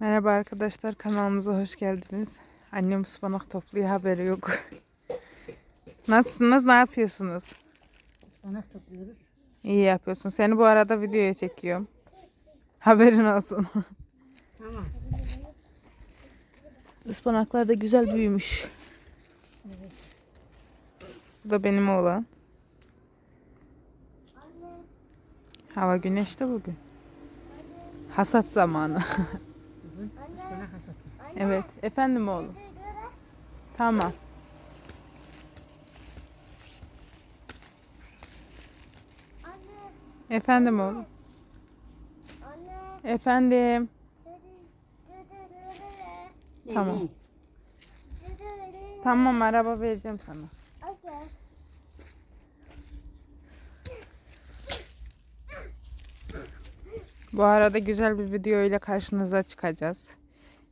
Merhaba arkadaşlar kanalımıza hoş geldiniz. Annem ıspanak topluyor haberi yok. Nasılsınız? Ne yapıyorsunuz? Ispanak topluyoruz. İyi yapıyorsun. Seni bu arada videoya çekiyorum. Haberin olsun. Tamam. Ispanaklar da güzel büyümüş. Bu da benim oğlan. Hava güneşli bugün. Hasat zamanı. Evet. Efendim oğlum. Tamam. Efendim oğlum. Efendim. Tamam. Tamam araba vereceğim sana. Bu arada güzel bir video ile karşınıza çıkacağız.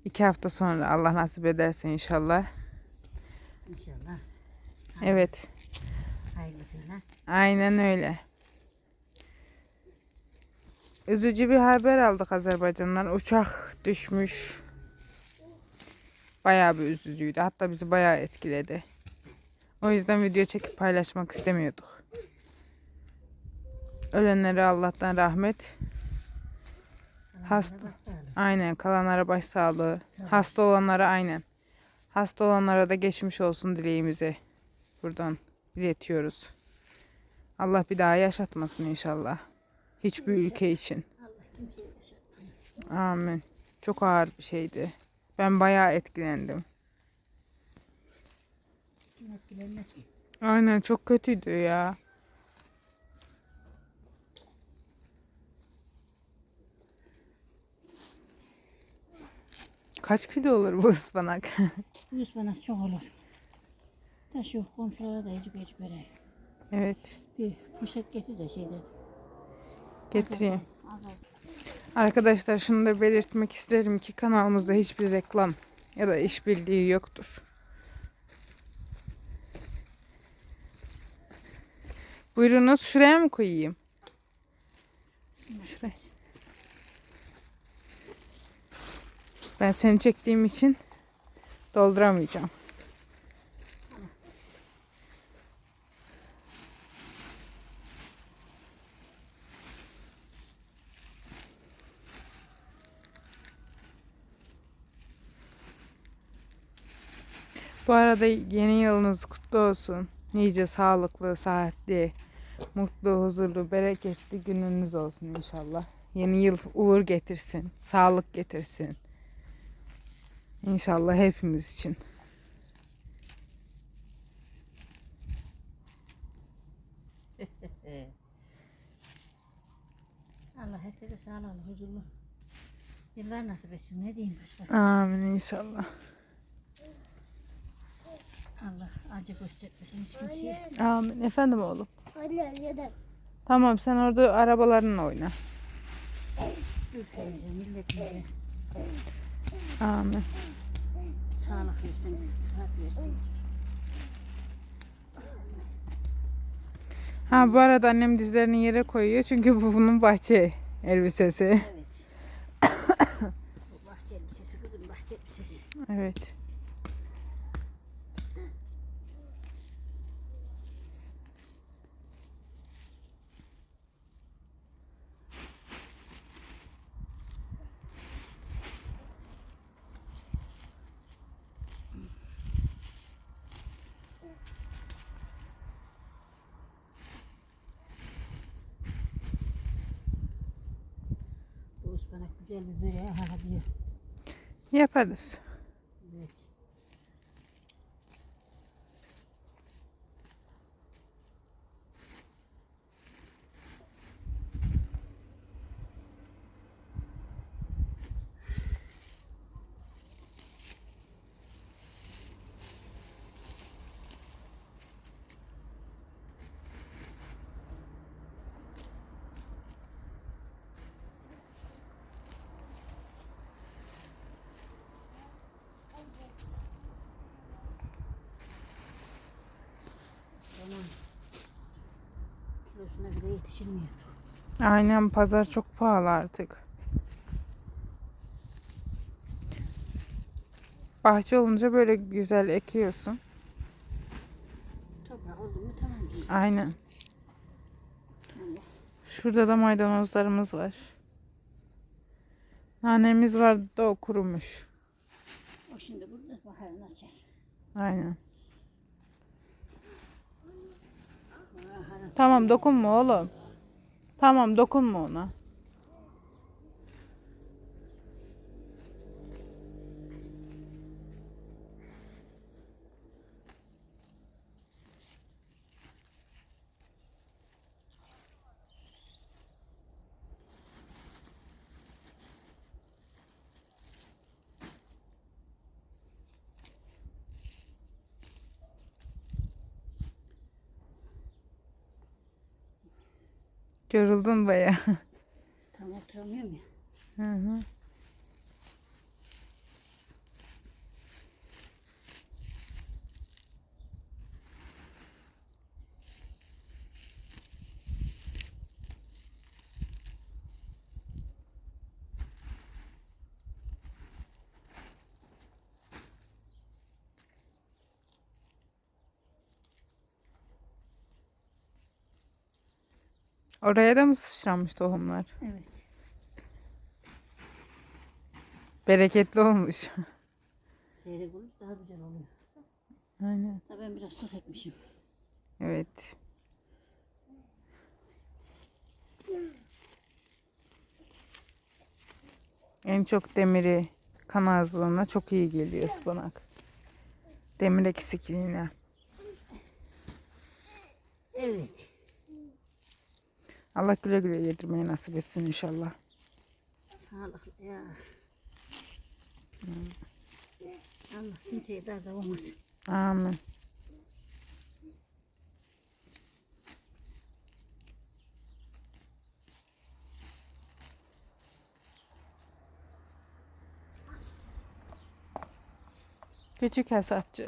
İki hafta sonra Allah nasip ederse inşallah. İnşallah. Evet. Hayırlısıyla. Aynen öyle. Üzücü bir haber aldık Azerbaycan'dan. Uçak düşmüş. Bayağı bir üzücüydü. Hatta bizi bayağı etkiledi. O yüzden video çekip paylaşmak istemiyorduk. Ölenlere Allah'tan rahmet. Hasta. Aynen kalanlara başsağlığı. Hasta olanlara aynen. Hasta olanlara da geçmiş olsun dileğimizi buradan iletiyoruz. Allah bir daha yaşatmasın inşallah. Hiçbir ülke için. Amin. Çok ağır bir şeydi. Ben bayağı etkilendim. Aynen çok kötüydü ya. Kaç kilo olur bu ıspanak? Bu ıspanak çok olur. Taş yok komşulara da ecip ecip vereyim. evet. Bir poşet getir de şeyden. Getireyim. Arkadaşlar şunu da belirtmek isterim ki kanalımızda hiçbir reklam ya da işbirliği yoktur. Buyurunuz şuraya mı koyayım? Şuraya. Ben seni çektiğim için dolduramayacağım. Bu arada yeni yılınız kutlu olsun. Nice sağlıklı, sıhhatli, mutlu, huzurlu, bereketli gününüz olsun inşallah. Yeni yıl uğur getirsin, sağlık getirsin. İnşallah hepimiz için. Allah herkese sağlıklı, huzurlu. Yıllar nasip etsin. Ne diyeyim başka? Amin inşallah. Allah acı göstermesin hiç kimseye. Amin. Efendim oğlum. Anne yedim. Tamam sen orada arabalarınla oyna. Ülkemize, milletimize Amin. sağlık versin, sıhhat versin. Ha bu arada annem dizlerini yere koyuyor çünkü bu bunun bahçe elbisesi. Evet. Bahçe elbisesi kızım bahçe elbisesi. Evet. Bu ıspanak güzel bir böreğe harabıyor. Yaparız. Evet. Tamam. Kilosuna bile yetişilmiyor. Aynen pazar çok pahalı artık. bahçe olunca böyle güzel ekiyorsun. Toprak oldu mu tamam. Aynen. Şurada da maydanozlarımız var. Nanemiz var da o kurumuş. O şimdi burada baharını açar. Aynen. Tamam dokunma oğlum. Tamam dokunma ona. Görüldün baya. Tam oturamıyorum ya. Hı hı. Oraya da mı sıçramış tohumlar? Evet. Bereketli olmuş. Seyrek olur daha güzel oluyor. Aynen. Ha ben biraz sık etmişim. Evet. En çok demiri kan ağızlığına çok iyi geliyor ıspanak. Demir eksikliğine. Evet. Allah güle güle yedirmeyi nasip etsin inşallah. Sağlıklı ya. Allah kimseye daha da olmasın. Amin. Küçük hesapçı.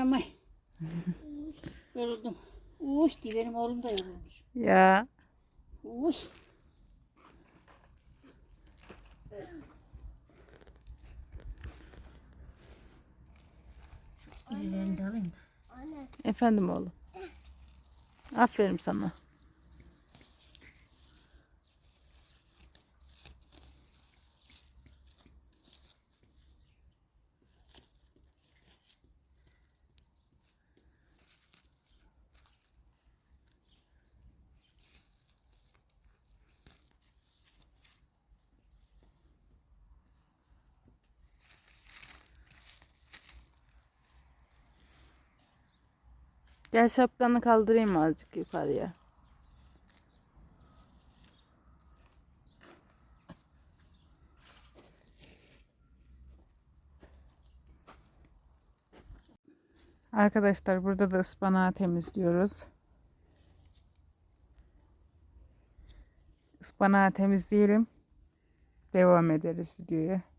Oynamay. Yoruldum. Uş diye benim oğlum da yorulmuş. Ya Uş. Şu irilerini de alayım da. efendim oğlum. Aferin sana. Gel şapkanı kaldırayım azıcık yukarıya. Arkadaşlar burada da ıspanağı temizliyoruz. Ispanağı temizleyelim. Devam ederiz videoya.